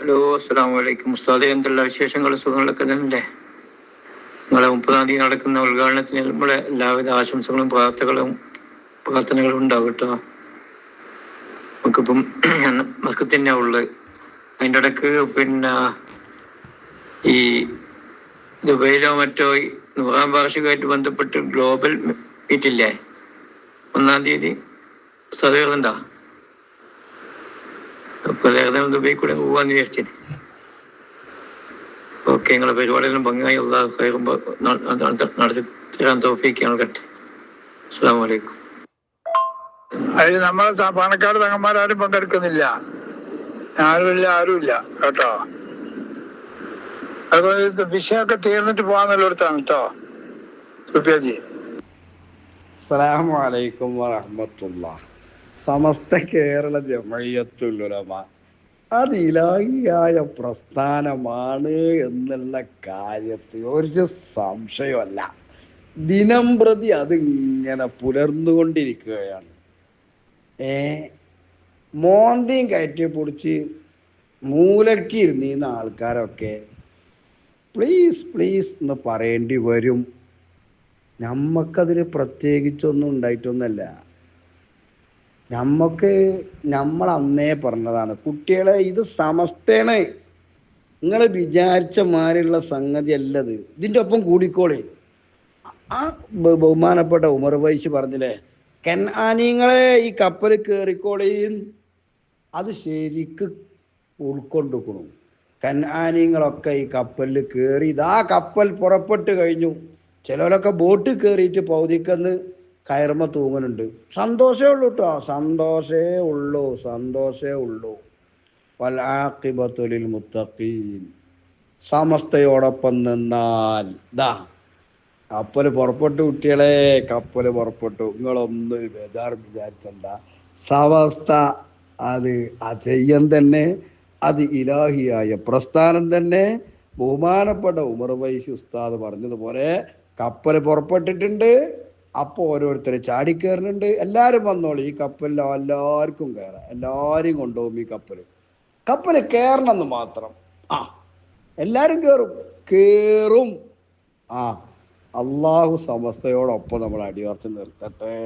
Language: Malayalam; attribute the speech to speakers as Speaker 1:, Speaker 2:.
Speaker 1: ഹലോ അസ്സാം വലൈക്കും ഉസ്താദെ എന്തെല്ലാം വിശേഷങ്ങൾ സുഖങ്ങളൊക്കെ തന്നെ നിങ്ങളെ മുപ്പതാം തീയതി നടക്കുന്ന ഉദ്ഘാടനത്തിന് നമ്മളെ എല്ലാവിധ ആശംസകളും പ്രാർത്ഥനകളും പ്രാർത്ഥനകളും ഉണ്ടാവും കേട്ടോ. നമുക്കിപ്പം മസ്കത്ത് തന്നെയാ ഉള്ളത്. അതിന്റെ ഇടയ്ക്ക് പിന്നെ ഈ ദുബൈയിലോ മറ്റോ നൂറാം വാർഷികമായിട്ട് ബന്ധപ്പെട്ട് ഗ്ലോബൽ മീറ്റില്ലേ? ഒന്നാം തീയതി. സ്ഥലങ്ങളുണ്ടോ അപ്പൊ ഏതായാലും ദുബൈ കൂടെ പോവാന്ന് വിചാരിച്ചു ഓക്കെ നിങ്ങളെ പരിപാടികളും ഭംഗിയായി. ഉള്ള ഫയറും നടത്തി തരാൻ തോഫിക്ക് നൽകട്ടെ. അസ്സാം വലൈക്കും
Speaker 2: അതിൽ നമ്മളെ പാണക്കാട് തങ്ങന്മാരും പങ്കെടുക്കുന്നില്ല. ആരുമില്ല ആരുമില്ല കേട്ടോ? അതുപോലെ വിഷയമൊക്കെ തീർന്നിട്ട് പോകാന്നുള്ളിടത്താണ് കേട്ടോ. സുപ്രിയാജി
Speaker 3: അസ്സലാമു അലൈക്കും വറഹമത്തുള്ള സമസ്ത കേരള ജമയത്തുലുലമ അത് ഇലാഹിയായ പ്രസ്ഥാനമാണ് എന്നുള്ള കാര്യത്തിൽ ഒരു സംശയമല്ല. ദിനം പ്രതി അതിങ്ങനെ പുലർന്നുകൊണ്ടിരിക്കുകയാണ്. ഏ? മോന്തിയും കയറ്റി പൊടിച്ച് മൂലക്കി ഇരുന്നിരുന്ന ആൾക്കാരൊക്കെ പ്ലീസ് പ്ലീസ് എന്ന് പറയേണ്ടി വരും. നമ്മക്കതിൽ പ്രത്യേകിച്ചൊന്നും ഉണ്ടായിട്ടൊന്നുമല്ല. നമ്മക്ക് നമ്മൾ അന്നേ പറഞ്ഞതാണ് കുട്ടികളെ ഇത് സമസ്തയാണ് നിങ്ങൾ വിചാരിച്ച മാതിരിയുള്ള സംഗതി അല്ലത്. ഇതിന്റെ ഒപ്പം കൂടിക്കോളി. ആ ബഹുമാനപ്പെട്ട ഉമർ വൈശ് പറഞ്ഞില്ലേ കെൻആനിങ്ങളെ ഈ കപ്പൽ കയറിക്കോളിയും അത് ശരിക്ക് ഉൾക്കൊണ്ടുക്കണം. കന്നാനിങ്ങളൊക്കെ ഈ കപ്പലിൽ കയറി ഇതാ കപ്പൽ പുറപ്പെട്ട് കഴിഞ്ഞു. ചിലരൊക്കെ ബോട്ട് കയറിയിട്ട് പൗതിക്കന്ന് കയറുമ്പോ തൂങ്ങലുണ്ട്. സന്തോഷേ ഉള്ളൂ കേട്ടോ സന്തോഷേ ഉള്ളൂ സന്തോഷേ ഉള്ളൂ. വലാക്കിബത്തുലിൽ മുത്തഖീൻ. സമസ്തയോടൊപ്പം നിന്നാൽ. ദാ കപ്പൽ പുറപ്പെട്ടു കുട്ടികളെ കപ്പൽ പുറപ്പെട്ടു. നിങ്ങളൊന്നും ബേജാർ വിചാരിച്ചണ്ട. സമസ്ത അത് അജയ്യം തന്നെ അത് ഇലാഹിയായ പ്രസ്ഥാനം തന്നെ. ബഹുമാനപ്പെട്ട ഉമർ വൈശി ഉസ്താദ് പറഞ്ഞതുപോലെ കപ്പൽ പുറപ്പെട്ടിട്ടുണ്ട്. അപ്പോൾ ഓരോരുത്തർ ചാടിക്കയറുന്നുണ്ട് എല്ലാവരും വന്നോളൂ. ഈ കപ്പലിൽ എല്ലാവർക്കും കയറാം എല്ലാവരും കൊണ്ടുപോകും ഈ കപ്പൽ കപ്പൽ കയറണം എന്ന് മാത്രം. ആ എല്ലാവരും കയറും കയറും ആ അള്ളാഹു സമസ്തയോടൊപ്പം നമ്മൾ അടിയറച്ച് നിർത്തട്ടെ.